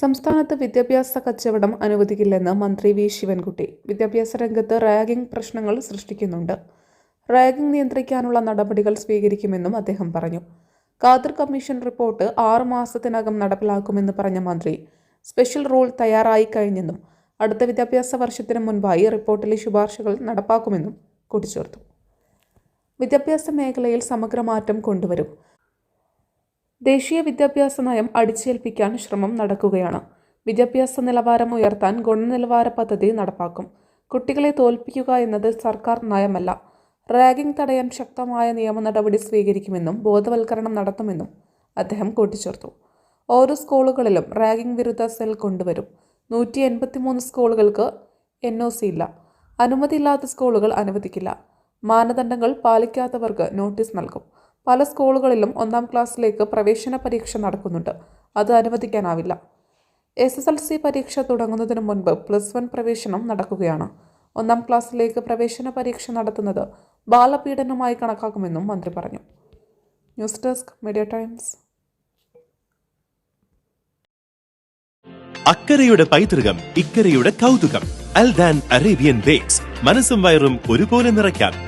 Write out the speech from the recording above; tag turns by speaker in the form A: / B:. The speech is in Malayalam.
A: സംസ്ഥാനത്ത് വിദ്യാഭ്യാസ കച്ചവടം അനുവദിക്കില്ലെന്ന് മന്ത്രി വി. ശിവൻകുട്ടി. വിദ്യാഭ്യാസ രംഗത്ത് റാഗിംഗ് പ്രശ്നങ്ങൾ സൃഷ്ടിക്കുന്നുണ്ട്. റാഗിംഗ് നിയന്ത്രിക്കാനുള്ള നടപടികൾ സ്വീകരിക്കുമെന്നും അദ്ദേഹം പറഞ്ഞു. ഖാദർ കമ്മീഷൻ റിപ്പോർട്ട് ആറു മാസത്തിനകം നടപ്പിലാക്കുമെന്ന് പറഞ്ഞ മന്ത്രി സ്പെഷ്യൽ റൂൾ തയ്യാറായി കഴിഞ്ഞെന്നും അടുത്ത വിദ്യാഭ്യാസ വർഷത്തിന് മുൻപായി റിപ്പോർട്ടിലെ ശുപാർശകൾ നടപ്പാക്കുമെന്നും കൂട്ടിച്ചേർത്തു. വിദ്യാഭ്യാസ മേഖലയിൽ സമഗ്രമാറ്റം കൊണ്ടുവരും. ദേശീയ വിദ്യാഭ്യാസ നയം അടിച്ചേൽപ്പിക്കാൻ ശ്രമം നടക്കുകയാണ്. വിദ്യാഭ്യാസ നിലവാരം ഉയർത്താൻ ഗുണനിലവാര പദ്ധതി നടപ്പാക്കും. കുട്ടികളെ തോൽപ്പിക്കുക എന്നത് സർക്കാർ നയമല്ല. റാഗിംഗ് തടയാൻ ശക്തമായ നിയമ നടപടി സ്വീകരിക്കുമെന്നും ബോധവൽക്കരണം നടത്തുമെന്നും അദ്ദേഹം കൂട്ടിച്ചേർത്തു. ഓരോ സ്കൂളുകളിലും റാഗിംഗ് വിരുദ്ധ സെൽ കൊണ്ടുവരും. നൂറ്റി എൺപത്തിമൂന്ന് സ്കൂളുകൾക്ക് എൻ ഒ സി ഇല്ല. അനുമതിയില്ലാത്ത സ്കൂളുകൾ അനുവദിക്കില്ല. മാനദണ്ഡങ്ങൾ പാലിക്കാത്തവർക്ക് നോട്ടീസ് നൽകും. പല സ്കൂളുകളിലും ഒന്നാം ക്ലാസ്സിലേക്ക് പ്രവേശന പരീക്ഷ നടക്കുന്നുണ്ട്. അത് അനുവദിക്കാനാവില്ല. എസ് എസ് എൽ സി പരീക്ഷ തുടങ്ങുന്നതിന് മുൻപ് പ്ലസ് വൺ പ്രവേശനം നടക്കുകയാണ്. ഒന്നാം ക്ലാസ്സിലേക്ക് പ്രവേശന പരീക്ഷ നടത്തുന്നത് ബാലപീഡനമായി കണക്കാക്കുമെന്നും മന്ത്രി പറഞ്ഞു. News desk media times.
B: അക്കരയുടെ പൈതൃകം ഇക്കരയുടെ കൗതുകം അൽദാൻ അറേബ്യൻ ബേക്സ്. മനസ്സും വയറും ഒരുപോലെ നിറയ്ക്കാം.